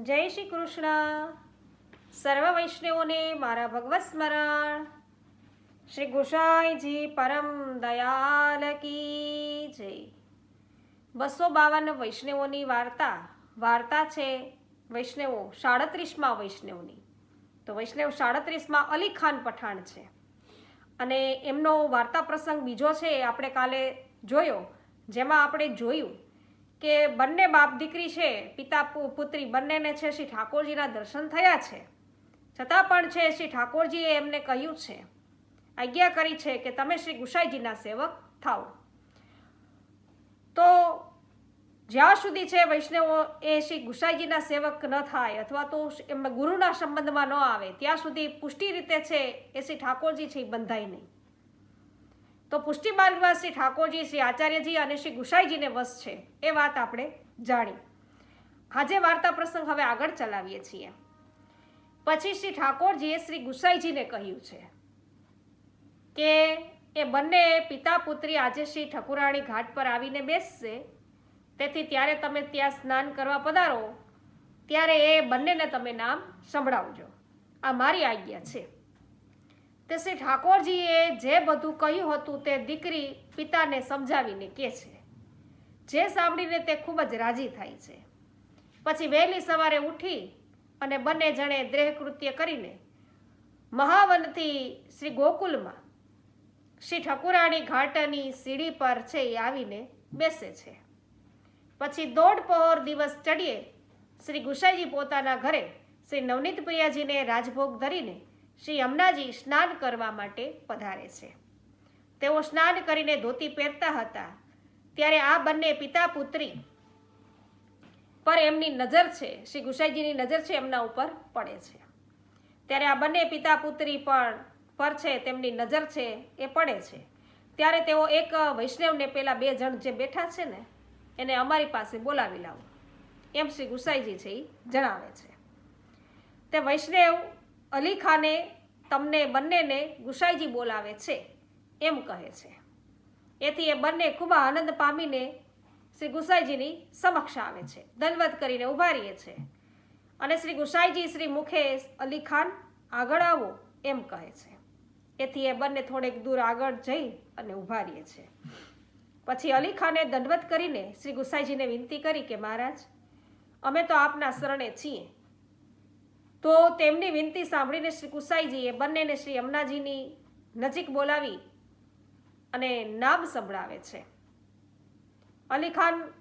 જય શ્રી કૃષ્ણ. સર્વ વૈષ્ણવોને મારા ભગવત સ્મરણ. શ્રી ગુસાઈજી પરમ દયાલ કી જય. બસો બાવન વૈષ્ણવોની વાર્તા વાર્તા છે વૈષ્ણવો સાડત્રીસમાં વૈષ્ણવની. તો વૈષ્ણવ સાડત્રીસમાં અલી ખાન પઠાણ છે. અને એમનો વાર્તા પ્રસંગ બીજો છે આપણે કાલે જોયો, જેમાં આપણે જોયું કે બંને બાપ દીકરી છે, પિતા પુત્રી બંનેને છે શ્રી ઠાકોરજીના દર્શન થયા છે. છતાં પણ છે શ્રી ઠાકોરજીએ એમને કહ્યું છે, આજ્ઞા કરી છે કે તમે શ્રી ગુસાઈજીના સેવક થાઓ. તો જ્યાં સુધી છે વૈષ્ણવો એ શ્રી ગુસાઈજીના સેવક ન થાય અથવા તો એમ ગુરુના સંબંધમાં ન આવે, ત્યાં સુધી પુષ્ટિ રીતે છે એ શ્રી ઠાકોરજી છે એ બંધાય નહીં. તો પુષ્ટિ શ્રી ઠાકોરજી, શ્રી આચાર્યજી અને શ્રી ગુસાઈજીને વશ છે. એ વાત આપણે જાણી. આજે વાર્તા પ્રસંગ હવે આગળ ચલાવીએ છીએ. પછી શ્રી ઠાકોરજીએ શ્રી ગુસાઈજીને કહ્યું છે કે એ બંને પિતા પુત્રી આજે શ્રી ઠકુરાણી ઘાટ પર આવીને બેસશે. તેથી ત્યારે તમે ત્યાં સ્નાન કરવા પધારો. ત્યારે એ બંનેને તમે નામ સંભળાવજો. આ મારી આજ્ઞા છે. તે શ્રી ઠાકોરજીએ જે બધું કહ્યું હતું તે દીકરી પિતાને સમજાવીને કહે છે. જે સાંભળીને તે ખૂબ જ રાજી થાય છે. પછી વહેલી સવારે ઉઠી અને બંને જણે દેહકૃત્ય કરીને મહાવનથી શ્રી ગોકુલમાં શ્રી ઠકુરાણી ઘાટની સીડી પર છે એ આવીને બેસે છે. પછી દોઢ પહોર દિવસ ચડીએ શ્રી ગુસાઈજી પોતાના ઘરે શ્રી નવનીત પ્રિયાજીને રાજભોગ ધરીને શ્રી યમુનાજી સ્નાન કરવા માટે પધારે છે. તેઓ સ્નાન કરીને ધોતી પહેરતા હતા. ત્યારે આ બંને પિતા પુત્રી પર એમની નજર છે, શ્રી ગુસાઈજીની નજર છે એમના ઉપર પડે છે. ત્યારે આ બંને પિતા પુત્રી પણ, પર છે તેમની નજર છે એ પડે છે. ત્યારે તેઓ એક વૈષ્ણવને પેલા બે જણ જે બેઠા છે ને, એને અમારી પાસે બોલાવી લાવો. એમ શ્રી ગુસાઈજી છે એ જણાવે છે. તે વૈષ્ણવ અલી ખાને તમને બંનેને ગુસાઈજી બોલાવે છે, એમ કહે છે. એથી એ બંને ખૂબ આનંદ પામીને શ્રી ગુસાઈજીની સમક્ષ આવે છે, દંડવત કરીને ઊભા રહીએ છે. અને શ્રી ગુસાઈજી શ્રી મુખે અલી ખાન, આગળ આવો, એમ કહે છે. એથી એ બંને થોડેક દૂર આગળ જઈ અને ઊભા રહીએ છે. પછી અલી ખાને દંડવત કરીને શ્રી ગુસાઈજીને વિનંતી કરી કે, મહારાજ, અમે તો આપના શરણે છીએ. તો તેમની વિનંતી સાંભળીને શ્રી કુસાઈજીએ બંનેને શ્રી યમુનાજીની નજીક બોલાવી અને નામ સંભળાવે છે. અલી ખાન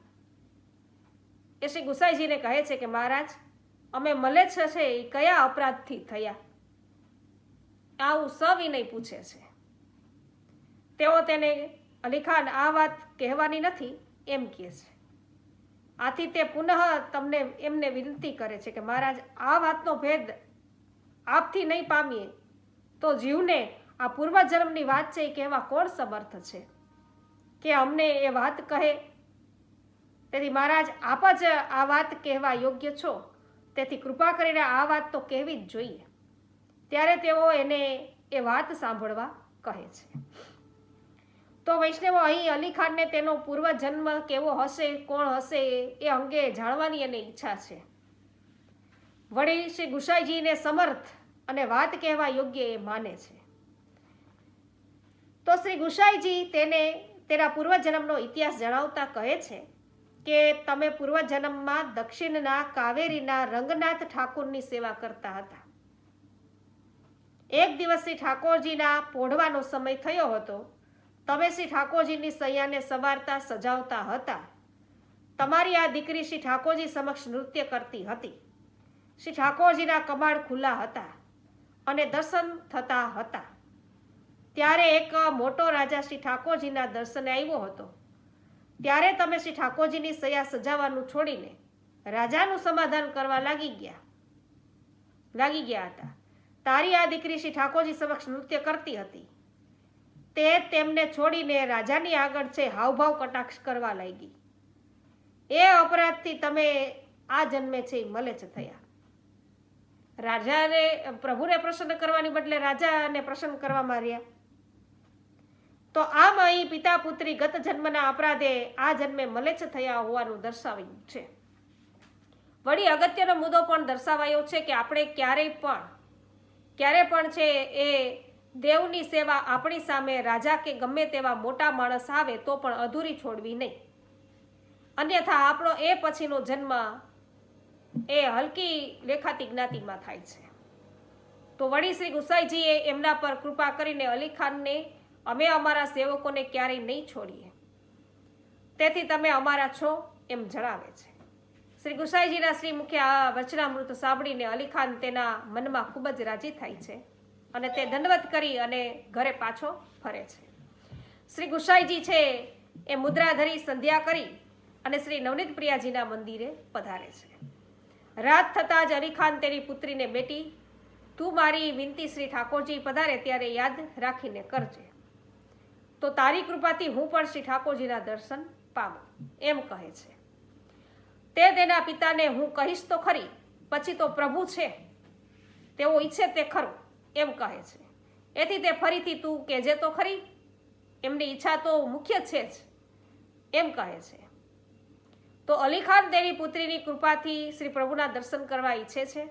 એ શ્રી ગુસાઈજીને કહે છે કે, મહારાજ, અમે મલેચ્છ છે એ કયા અપરાધથી થયા? આવું સવિનય પૂછે છે. તેઓ તેને અલી ખાન આ વાત કહેવાની નથી એમ કહે છે. આથી તે પુનઃ તમને એમને વિનંતી કરે છે કે મહારાજ, આ વાતનો ભેદ આપથી નહીં પામીએ. તો જીવને આ પૂર્વજન્મની વાત છે એ કહેવા કોણ સમર્થ છે? કે અમને એ વાત કહે? તેથી મહારાજ, આપ જ આ વાત કહેવા યોગ્ય છો. તેથી કૃપા કરીને આ વાત તો કહેવી જ જોઈએ. ત્યારે તેઓ એને એ વાત સાંભળવા કહે છે. તો વૈષ્ણવ અહીં અલી ખાનને તેનો પૂર્વજન્મ કેવો હશે, કોણ હશે એ અંગે જાણવાની એને ઈચ્છા છે. વળી શ્રી ગુસાઈજીને સમર્થ અને વાત કહેવા યોગ્ય એ માને છે. તો શ્રી ગુસાઈજી તેને તેના પૂર્વજન્મનો ઇતિહાસ જણાવતા કહે છે કે તમે પૂર્વજન્મમાં દક્ષિણના કાવેરીના રંગનાથ ઠાકોરની સેવા કરતા હતા. એક દિવસ શ્રી ઠાકોરજીના પોઢવાનો સમય થયો હતો તમે શ્રી ઠાકોરજીની સૈયાને સવારતા સજાવતા હતા. તમારી આ દીકરી શ્રી ઠાકોરજી સમક્ષ નૃત્ય કરતી હતી. શ્રી ઠાકોરજીના કબાડ ખુલ્લા હતા અને દર્શન થતા હતા. ત્યારે એક મોટો રાજા શ્રી ઠાકોરજીના દર્શને આવ્યો હતો. ત્યારે તમે શ્રી ઠાકોરજીની સયા સજાવવાનું છોડીને રાજાનું સમાધાન કરવા લાગી ગયા. લાગી ગયા હતા. તારી આ દીકરી શ્રી ઠાકોરજી સમક્ષ નૃત્ય કરતી હતી. તે તેમને છોડીને રાજાની આગળ છે, હાવભાવ કટાક્ષ કરવા લાગી. એ અપરાધથી તમે આ જન્મે છે મળે છે થયા. રાજાને, પ્રભુને પ્રસન્ન કરવાની બદલે રાજાને પ્રસન્ન કરવામાં રહ્યા તો આમ અહીં પિતા પુત્રી ગત જન્મના અપરાધે આ જન્મે મલેચ્છ થયા હોવાનું દર્શાવ્યું છે. વળી અગત્યનો મુદ્દો પણ દર્શાવાયો છે કે આપણે ક્યારેય પણ, ક્યારે પણ છે એ દેવની સેવા આપણી સામે રાજા કે ગમે તેવા મોટા માણસ આવે તો પણ અધૂરી છોડવી નહીં. અન્યથા આપણો એ પછીનો જન્મ એ હલકી લેખાતી જ્ઞાતિમાં થાય છે. તો વળી શ્રી ગુસાઈજીએ એમના પર કૃપા કરીને અલી ખાનને અમે અમારા સેવકોને ક્યારેય નહીં છોડીએ. તેથી તમે અમારા છો એમ જણાવે છે. શ્રી ગુસાઈજીના શ્રી મુખે આ વચનામૃત સાંભળીને અલી ખાન તેના મનમાં ખૂબ જ રાજી થાય છે. અને તે દંડવત કરી અને ઘરે પાછો ફરે છે. શ્રી ગુસાઈજી છે એ મુદ્રા ધરી સંધ્યા કરી અને શ્રી નવનીત પ્રિયાજીના મંદિરે પધારે છે. રાત થતાં જ અલીખાન તેની પુત્રીને બેટી, તું મારી વિનંતી શ્રી ઠાકોરજી પધારે ત્યારે યાદ રાખીને કરજે. તો તારી કૃપાથી હું પણ શ્રી ઠાકોરજીના દર્શન પામું. એમ કહે છે. તે તેના પિતાને હું કહીશ તો ખરી, પછી તો પ્રભુ છે. તેઓ ઈચ્છે તે ખરું. એમ કહે છે. એથી તે ફરીથી તું કહેજે તો ખરી, એમની ઈચ્છા તો મુખ્ય છે જ, એમ કહે છે. તો અલી ખાન તેની પુત્રીની કૃપાથી શ્રી પ્રભુના દર્શન કરવા ઈચ્છે છે.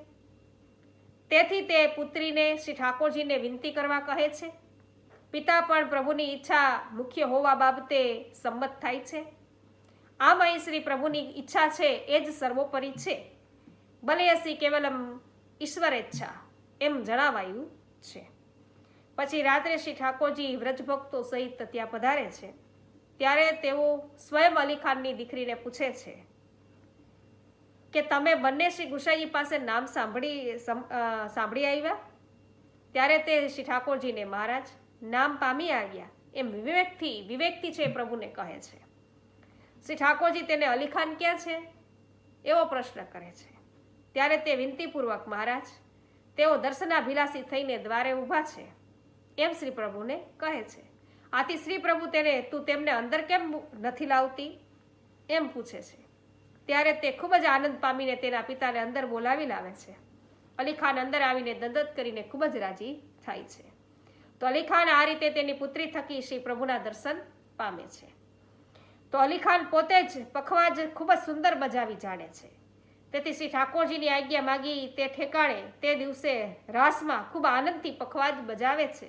તેથી તે પુત્રીને શ્રી ઠાકોરજીને વિનંતી કરવા કહે છે. પિતા પણ પ્રભુની ઈચ્છા મુખ્ય હોવા બાબતે સંમત થાય છે. આમ અહીં શ્રી પ્રભુની ઈચ્છા છે એ જ સર્વોપરી છે. ભલે શ્રી કેવલમ ઈશ્વર ઈચ્છા એમ જણાવાયું છે. પછી રાત્રે શ્રી ઠાકોરજી વ્રજભક્તો સહિત ત્યાં પધારે છે. ત્યારે તેઓ સ્વયં અલી ખાનની દીકરીને પૂછે છે કે તમે બંને શ્રી ગુસાઈજી પાસે નામ સાંભળી સાંભળી આવ્યા? ત્યારે તે શ્રી ઠાકોરજીને મહારાજ, નામ પામી આવ્યા. એમ વિવેકથી વિવેકથી છે પ્રભુને કહે છે. શ્રી ઠાકોરજી તેને અલી ખાન ક્યાં છે? એવો પ્રશ્ન કરે છે. ત્યારે તે વિનંતીપૂર્વક, મહારાજ તેઓ દર્શનાભિલાષી થઈને દ્વારે ઊભા છે. એમ શ્રી પ્રભુને કહે છે. આથી શ્રી પ્રભુ તેને, તું તેમને અંદર કેમ નથી લાવતી? એમ પૂછે છે. ત્યારે તે ખૂબ જ આનંદ પામીને તેના પિતાને અંદર બોલાવી લાવે છે. અલી ખાન અંદર આવીને દંદત કરીને ખૂબ જ રાજી થાય છે. તો અલી ખાન આ રીતે તેની પુત્રી થકી શ્રી પ્રભુના દર્શન પામે છે. તો અલી ખાન પોતે જ પખવાજ ખૂબ જ સુંદર બજાવી જાણે છે. તેથી શ્રી ઠાકોરજીની આજ્ઞા માગી તે ઠેકાણે તે દિવસે રાસમાં ખૂબ આનંદથી પખવાજ બજાવે છે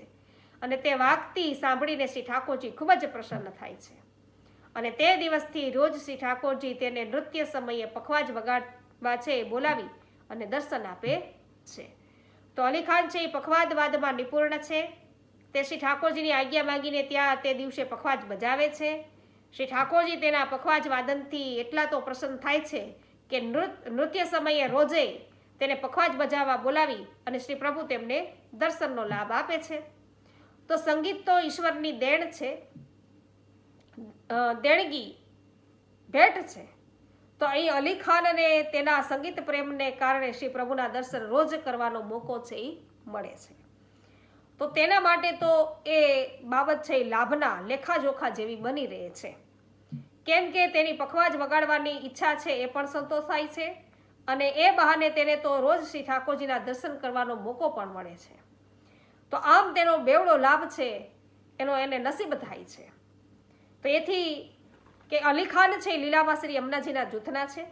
અને તે વાગતી સાંભળીને શ્રી ઠાકોરજી ખૂબ જ પ્રસન્ન થાય છે. અને તે દિવસથી રોજ શ્રી ઠાકોરજી તેને નૃત્ય સમયે પખવાજ વગાડવા છે બોલાવી અને દર્શન આપે છે. તો અલી ખાન છે એ પખવાદવાદમાં નિપુર્ણ છે. તે શ્રી ઠાકોરજીની આજ્ઞા માંગીને ત્યાં તે દિવસે પખવાજ બજાવે છે. શ્રી ઠાકોરજી તેના પખવાજ વાદનથી એટલા તો પ્રસન્ન થાય છે કે નૃત, નૃત્ય સમયે રોજે તેને પખવાજ બજાવવા બોલાવી અને શ્રી પ્રભુ તેમને દર્શનનો લાભ આપે છે. તો સંગીત તો ઈશ્વરની દેણ છે. દેણગી ભેટ છે. તો અહીં અલી ખાન અને તેના સંગીત પ્રેમને કારણે શ્રી પ્રભુના દર્શન રોજ કરવાનો મોકો છે એ મળે છે. તો તેના માટે તો એ બાબત છે એ લાભના લેખાજોખા જેવી બની રહે છે. કેમ કે તેની પખવાજ વગાડવાની ઈચ્છા છે એ પણ સંતોષાય છે. અને એ બહાને તેને તો રોજ શ્રી ઠાકોરજીના દર્શન કરવાનો મોકો પણ મળે છે. તો આમ તેનો બેવડો લાભ છે, એનો એને નસીબ થાય છે. તો એથી કે અલી ખાન છે લીલામાં શ્રી યમુનાજીના જૂથના છે.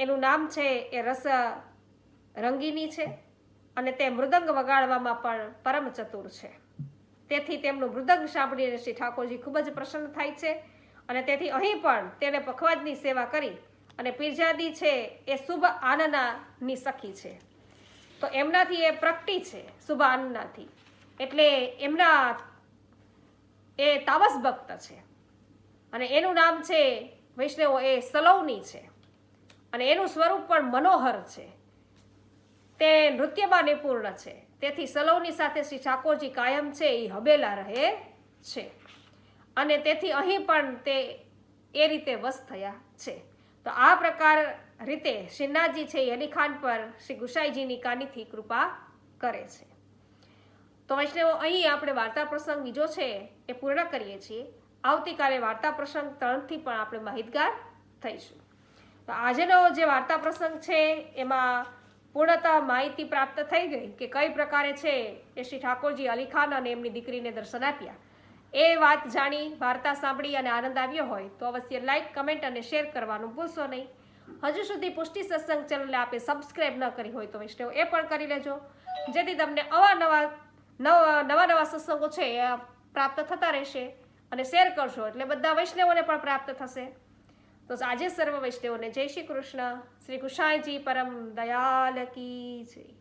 એનું નામ છે એ રસ રંગીની છે અને તે મૃદંગ વગાડવામાં પણ પરમ ચતુર છે. તેથી તેમનું મૃદંગ સાંભળીને શ્રી ઠાકોરજી ખૂબ જ પ્રસન્ન થાય છે. અને તેથી અહીં પણ તેને પખવાજની સેવા કરી અને પીરજાદી છે એ શુભ આનનાની સખી છે. તો એમનાથી એ પ્રગટી છે, શુભ આનનાથી એટલે એમના એ તામસ ભક્ત છે. અને એનું નામ છે વૈષ્ણવો એ સલૌની છે. અને એનું સ્વરૂપ પણ મનોહર છે. તે નૃત્યમાં નિપૂર્ણ છે. તેથી સલૌની સાથે શ્રી ઠાકોરજી કાયમ છે એ હબેલા રહે છે. અને તેથી અહીં પણ તે એ રીતે વશ થયા છે. તો આ પ્રકાર રીતે શ્રીનાથજી છે અલી ખાન પર શ્રી ગુસાઈજીની કાનીથી કૃપા કરે છે. તો વૈષ્ણવો, અહીં આપણે વાર્તા પ્રસંગ બીજો છે એ પૂર્ણ કરીએ છીએ. આવતીકાલે વાર્તા પ્રસંગ ત્રણથી પણ આપણે માહિતગાર થઈશું. તો આજનો જે વાર્તા પ્રસંગ છે એમાં પૂર્ણતઃ માહિતી પ્રાપ્ત થઈ ગઈ કે કઈ પ્રકારે છે એ શ્રી ઠાકોરજી અલી ખાન અને એમની દીકરીને દર્શન આપ્યા. એ વાત જાણી, વાર્તા સાંભળી અને આનંદ આવ્યો હોય તો અવશ્ય લાઈક કમેન્ટ અને શેર કરવાનું ભૂલશો નહીં. હજુ સુધી પુષ્ટિ સત્સંગ ચેનલને આપે સબસ્ક્રાઇબ ન કરી હોય તો વૈષ્ણવ એ પણ કરી લેજો. જેથી તમને અવાનવા નવા નવા નવા સત્સંગો છે એ પ્રાપ્ત થતા રહેશે અને શેર કરશો એટલે બધા વૈષ્ણવોને પણ પ્રાપ્ત થશે. તો આજે સર્વ વૈષ્ણવોને જય શ્રી કૃષ્ણ. શ્રી કૃષ્ણાયજી પરમ દયાલ કી જય.